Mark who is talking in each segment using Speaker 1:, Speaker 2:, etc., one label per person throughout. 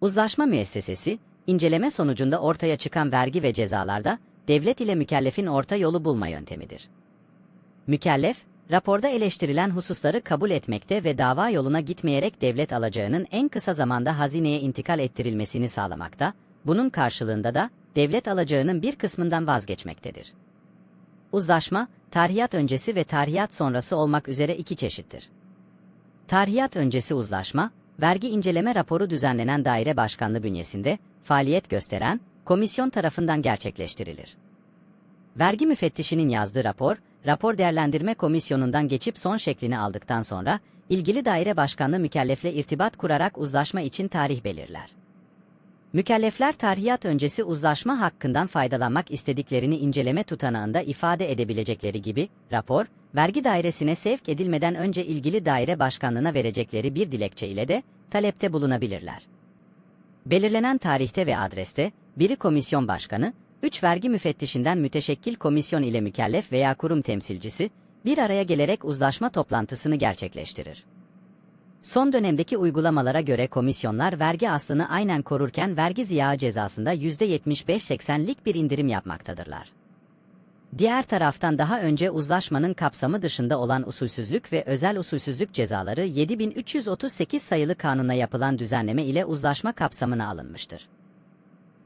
Speaker 1: Uzlaşma müessesesi, inceleme sonucunda ortaya çıkan vergi ve cezalarda, devlet ile mükellefin orta yolu bulma yöntemidir. Mükellef, raporda eleştirilen hususları kabul etmekte ve dava yoluna gitmeyerek devlet alacağının en kısa zamanda hazineye intikal ettirilmesini sağlamakta, bunun karşılığında da devlet alacağının bir kısmından vazgeçmektedir. Uzlaşma, tarihiyat öncesi ve tarihiyat sonrası olmak üzere iki çeşittir. Tarihiyat öncesi uzlaşma, vergi inceleme raporu düzenlenen daire başkanlığı bünyesinde faaliyet gösteren komisyon tarafından gerçekleştirilir. Vergi müfettişinin yazdığı rapor, rapor değerlendirme komisyonundan geçip son şeklini aldıktan sonra, ilgili daire başkanlığı mükellefle irtibat kurarak uzlaşma için tarih belirler. Mükellefler tarihiyat öncesi uzlaşma hakkından faydalanmak istediklerini inceleme tutanağında ifade edebilecekleri gibi, rapor, vergi dairesine sevk edilmeden önce ilgili daire başkanlığına verecekleri bir dilekçe ile de talepte bulunabilirler. Belirlenen tarihte ve adreste, biri komisyon başkanı, 3 vergi müfettişinden müteşekkil komisyon ile mükellef veya kurum temsilcisi, bir araya gelerek uzlaşma toplantısını gerçekleştirir. Son dönemdeki uygulamalara göre komisyonlar vergi aslını aynen korurken vergi ziyağı cezasında %75-80'lik bir indirim yapmaktadırlar. Diğer taraftan daha önce uzlaşmanın kapsamı dışında olan usulsüzlük ve özel usulsüzlük cezaları 7338 sayılı kanuna yapılan düzenleme ile uzlaşma kapsamına alınmıştır.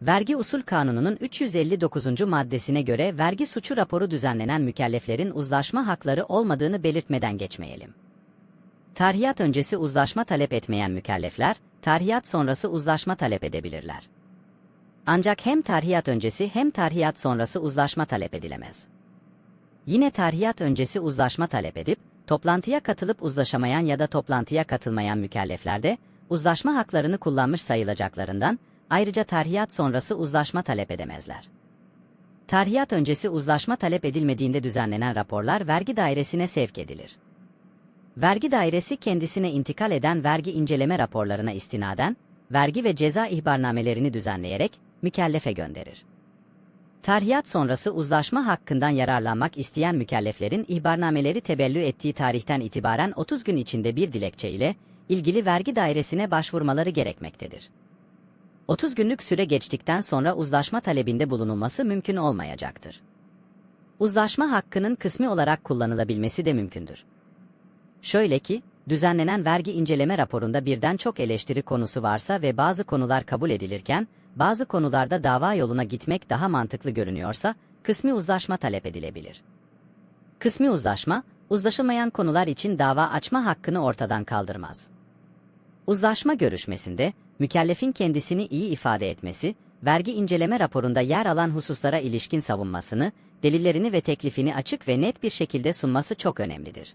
Speaker 1: Vergi Usul Kanunu'nun 359. maddesine göre vergi suçu raporu düzenlenen mükelleflerin uzlaşma hakları olmadığını belirtmeden geçmeyelim. Tarihiyat öncesi uzlaşma talep etmeyen mükellefler, tarihiyat sonrası uzlaşma talep edebilirler. Ancak hem tarihiyat öncesi hem tarihiyat sonrası uzlaşma talep edilemez. Yine tarihiyat öncesi uzlaşma talep edip, toplantıya katılıp uzlaşamayan ya da toplantıya katılmayan mükellefler de, uzlaşma haklarını kullanmış sayılacaklarından, ayrıca tarihiyat sonrası uzlaşma talep edemezler. Tarihiyat öncesi uzlaşma talep edilmediğinde düzenlenen raporlar vergi dairesine sevk edilir. Vergi dairesi kendisine intikal eden vergi inceleme raporlarına istinaden, vergi ve ceza ihbarnamelerini düzenleyerek mükellefe gönderir. Tarihiyat sonrası uzlaşma hakkından yararlanmak isteyen mükelleflerin ihbarnameleri tebellü ettiği tarihten itibaren 30 gün içinde bir dilekçe ile ilgili vergi dairesine başvurmaları gerekmektedir. 30 günlük süre geçtikten sonra uzlaşma talebinde bulunulması mümkün olmayacaktır. Uzlaşma hakkının kısmi olarak kullanılabilmesi de mümkündür. Şöyle ki, düzenlenen vergi inceleme raporunda birden çok eleştiri konusu varsa ve bazı konular kabul edilirken, bazı konularda dava yoluna gitmek daha mantıklı görünüyorsa, kısmi uzlaşma talep edilebilir. Kısmi uzlaşma, uzlaşılmayan konular için dava açma hakkını ortadan kaldırmaz. Uzlaşma görüşmesinde, mükellefin kendisini iyi ifade etmesi, vergi inceleme raporunda yer alan hususlara ilişkin savunmasını, delillerini ve teklifini açık ve net bir şekilde sunması çok önemlidir.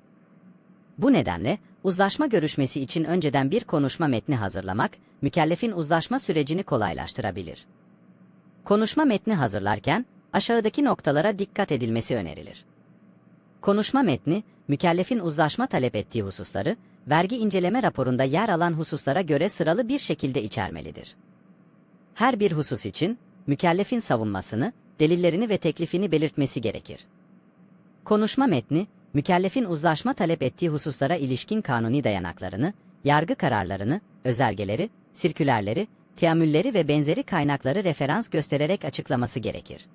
Speaker 1: Bu nedenle, uzlaşma görüşmesi için önceden bir konuşma metni hazırlamak, mükellefin uzlaşma sürecini kolaylaştırabilir. Konuşma metni hazırlarken, aşağıdaki noktalara dikkat edilmesi önerilir. Konuşma metni, mükellefin uzlaşma talep ettiği hususları, vergi inceleme raporunda yer alan hususlara göre sıralı bir şekilde içermelidir. Her bir husus için, mükellefin savunmasını, delillerini ve teklifini belirtmesi gerekir. Konuşma metni, mükellefin uzlaşma talep ettiği hususlara ilişkin kanuni dayanaklarını, yargı kararlarını, özelgeleri, sirkülerleri, teamülleri ve benzeri kaynakları referans göstererek açıklaması gerekir.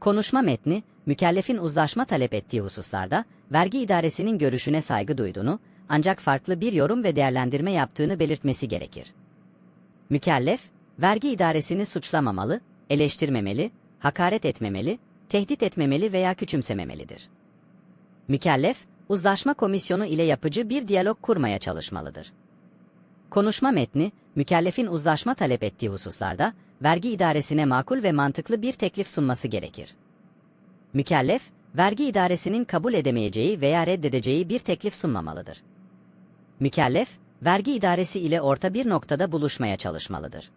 Speaker 1: Konuşma metni, mükellefin uzlaşma talep ettiği hususlarda, vergi idaresinin görüşüne saygı duyduğunu, ancak farklı bir yorum ve değerlendirme yaptığını belirtmesi gerekir. Mükellef, vergi idaresini suçlamamalı, eleştirmemeli, hakaret etmemeli, tehdit etmemeli veya küçümsememelidir. Mükellef, uzlaşma komisyonu ile yapıcı bir diyalog kurmaya çalışmalıdır. Konuşma metni, mükellefin uzlaşma talep ettiği hususlarda, vergi idaresine makul ve mantıklı bir teklif sunması gerekir. Mükellef, vergi idaresinin kabul edemeyeceği veya reddedeceği bir teklif sunmamalıdır. Mükellef, vergi idaresi ile orta bir noktada buluşmaya çalışmalıdır.